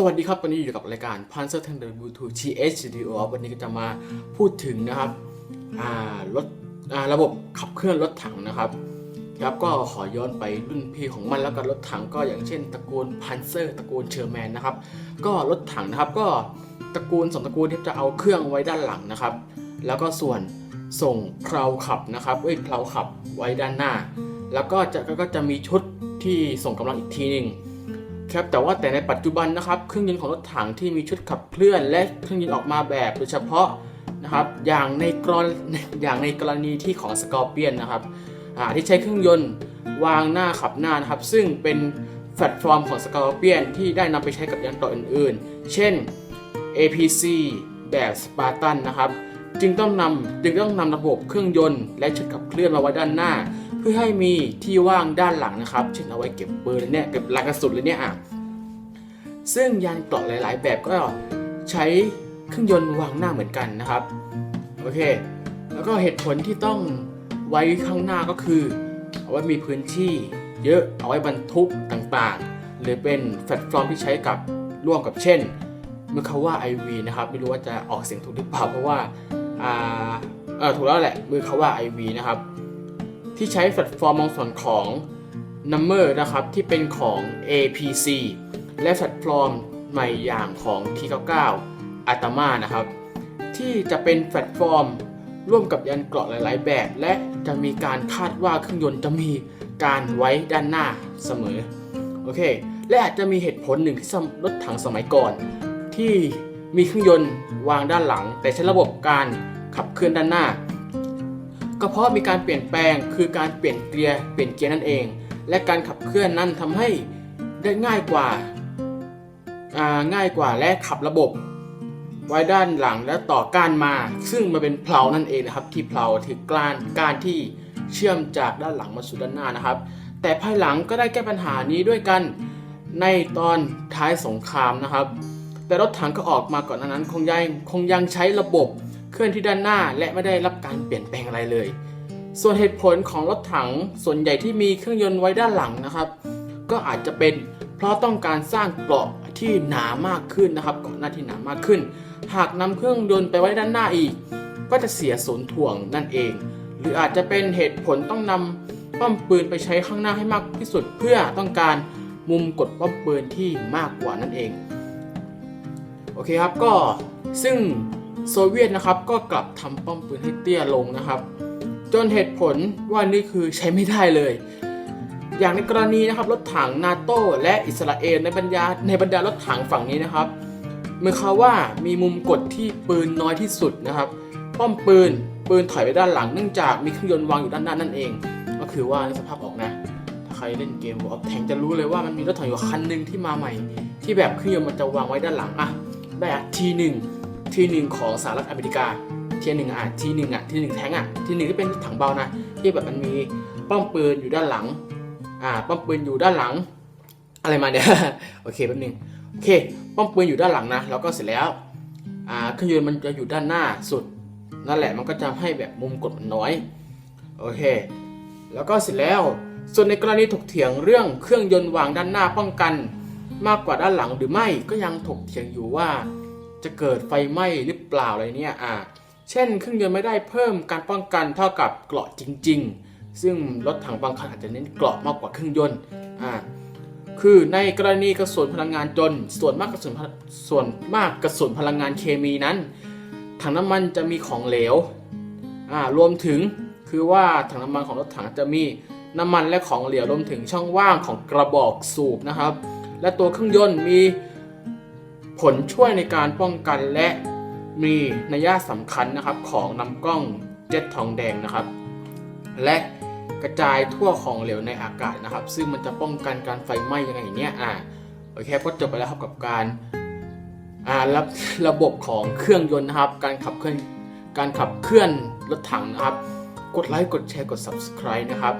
สวัสดีครับ วันนี้อยู่กับรายการ Panzer t e n d e r Bluetooth TH Studio วันนี้ก็จะมาพูดถึงนะครับรถระบบขับเคลื่อนรถถังนะครับครับก็ขอย้อนไปรุ่นพี่ของมันแล้วกันรถถังก็อย่างเช่นตระกูล Panzer ตระกูลเชอร์แมนนะครับ ก็รถถังนะครับก็ตระกูลสองตระกูลที่จะเอาเครื่องไว้ด้านหลังนะครับ แล้วก็ส่วนส่งเพลาขับนะครับเอ้ยเพลาขับไว้ด้านหน้า แล้วก็จะก็จะมีชุดที่ส่งกำลังอีกทีหนึ่ง ครับแต่ว่าแต่ในปัจจุบันนะครับเครื่องยนต์ของรถถังที่มีชุดขับเคลื่อน และเครื่องยนต์ออกมาแบบโดยเฉพาะนะครับอย่างในกรณีอย่างในกรณีที่ของสกอร์เปียนนะครับที่ใช้เครื่องยนต์วางหน้าขับหน้านะครับ ซึ่งเป็นแพลตฟอร์มของสกอร์เปียนที่ได้นำไปใช้กับยานต่ออื่นๆ เช่น APC แบบสปาร์ตันนะครับ จึงต้องนำจึงต้องนำระบบเครื่องยนต์และชุดขับเคลื่อนมาไว้ด้านหน้า เพื่อให้มีที่ว่างด้านหลังนะครับ เช่นเอาไว้เก็บปืนเลยเนี่ยเก็บลายกระสุนเลยเนี่ยอะซึ่งยานเกราะหลาย ๆ แบบก็ใช้เครื่องยนต์วางหน้าเหมือนกันนะครับโอเค แล้วก็เหตุผลที่ต้องไว้ข้างหน้าก็คือ เอาไว้มีพื้นที่เยอะเอาไว้บรรทุกต่างๆ หรือเป็นแพลตฟอร์มที่ใช้กับร่วมกับเช่นมือคาว่า IV นะครับไม่รู้ว่าจะออกเสียงถูกหรือเปล่าเพราะว่าอ่าเออถูกแล้วแหละมือคาว่า IV นะครับ ที่ใช้แพลตฟอร์มบางส่วนของ Number นะครับที่เป็นของ APC และแพลตฟอร์มใหม่อย่างของ T99 a t a m a นะครับ ที่จะเป็นแพลตฟอร์มร่วมกับยานเกราะหลาย ๆ แบบ และจะมีการคาดว่าเครื่องยนต์จะมีการไว้ด้านหน้าเสมอโอเค และอาจจะมีเหตุผลหนึ่งที่รถถังสมัยก่อน ที่มีเครื่องยนต์วางด้านหลัง แต่ใช้ระบบการขับเคลื่อนด้านหน้า ก็เพาะมีการเปลี่ยนแปลงคือการเปลี่ยนเกียร์เปลี่ยนเกียร์นั่นเอง และการขับเคลื่อนนั้นทำให้ได้ง่ายกว่าาง่ายกว่าและขับระบบ ไว้ด้านหลังและต่อก้านมา ซึ่งมันเป็นเพลานั่นเองนะครับ ที่เพลาถือก้านก้านที่เชื่อมจากด้านหลังมาสู่ด้านหน้านะครับ แต่ภายหลังก็ได้แก้ปัญหานี้ด้วยกันในตอนท้ายสงครามนะครับ แต่รถถังก็ออกมาก่อนนั้นคงยังคงยังใช้ระบบ เคลื่อนที่ด้านหน้าและไม่ได้รับการเปลี่ยนแปลงอะไรเลย ส่วนเหตุผลของรถถังส่วนใหญ่ที่มีเครื่องยนต์ไว้ด้านหลังนะครับ ก็อาจจะเป็นเพราะต้องการสร้างเกราะที่หนามากขึ้นนะครับเกราะหน้าที่หนามากขึ้น หากนำเครื่องยนต์ไปไว้ด้านหน้าอีก ก็จะเสียศูนย์ถ่วงนั่นเอง หรืออาจจะเป็นเหตุผลต้องนำป้อมปืนไปใช้ข้างหน้าให้มากที่สุด เพื่อต้องการมุมกดป้อมปืนที่มากกว่านั่นเอง โอเคครับก็ซึ่ง โซเวียตนะครับก็กลับทำป้อมปืนให้เตี้ยลงนะครับ จนเหตุผลว่านี่คือใช้ไม่ได้เลย อย่างในกรณีนะครับรถถังนาโต้และอิสราเอลในบรรดาในบรรดารถถังฝั่งนี้นะครับเมื่อเขาว่ามีมุมกดที่ปืนน้อยที่สุดนะครับ ป้อมปืนปืนถอยไปด้านหลังเนื่องจากมีเครื่องยนต์วางอยู่ด้านหน้านั่นเอง ก็คือว่าในสภาพออกนะถ้าใครเล่นเกม World of Tanks จะรู้เลยว่ามันมีรถถังอยู่คันหนึ่งที่มาใหม่ ที่แบบเครื่องยนต์มันจะวางไว้ด้านหลังอะแบบทีหนึ่ง ทีหนึ่งของสหรัฐอเมริกาทีหนึ่งอะทีหนึ่งอะทีหนึ่งแท้งอะทีหนึ่งที่เป็นถถังเบานะที่แบบมันมีป้อมปืนอยู่ด้านหลังอ่าป้อมปืนอยู่ด้านหลัง อะไรมาเนี่ยโอเคแป๊บนึงโอเคป้อมปืนอยู่ด้านหลังนะแล้วก็เสร็จแล้วอ่าเครื่องยนต์มันจะอยู่ด้านหน้าสุดนั่นแหละมันก็จะให้แบบมุมกดมันน้อยโอเค แล้วก็เสร็จแล้ว ส่วนในกรณีถกเถียงเรื่องเครื่องยนต์วางด้านหน้าป้องกัน มากกว่าด้านหลังหรือไม่ก็ยังถกเถียงอยู่ว่า จะเกิดไฟไหม้หรือเปล่าอะไรเนี่ยอ่าเช่นเครื่องยนต์ไม่ได้เพิ่มการป้องกันเท่ากับเกราะจริง ๆ ซึ่งรถถังบางคันอาจจะเน้นเกราะมากกว่าเครื่องยนต์อ่าคือในกรณีกระสุนพลังงานจนส่วนมากกระสุนพลส่วนมากกระสุนพลังงานเคมีนั้น ถังน้ำมันจะมีของเหลวอ่ารวมถึงคือว่าถังน้ำมันของรถถังจะมีน้ำมันและของเหลวรวมถึงช่องว่างของกระบอกสูบนะครับ และตัวเครื่องยนต์มี ผลช่วยในการป้องกันและมีนัยยะสำคัญนะครับของนำกล้องเจ็ตทองแดงนะครับ และกระจายทั่วของเหลวในอากาศนะครับ ซึ่งมันจะป้องกันการไฟไหม้ยังไงอย่างเนี้ยอ่าโอเคก็จบไปแล้วครับกับการอ่าระระบบของเครื่องยนต์นะครับ การขับเคลื่อนการขับเคลื่อนรถถังนะครับ กดไลค์กดแชร์กด subscribe นะครับ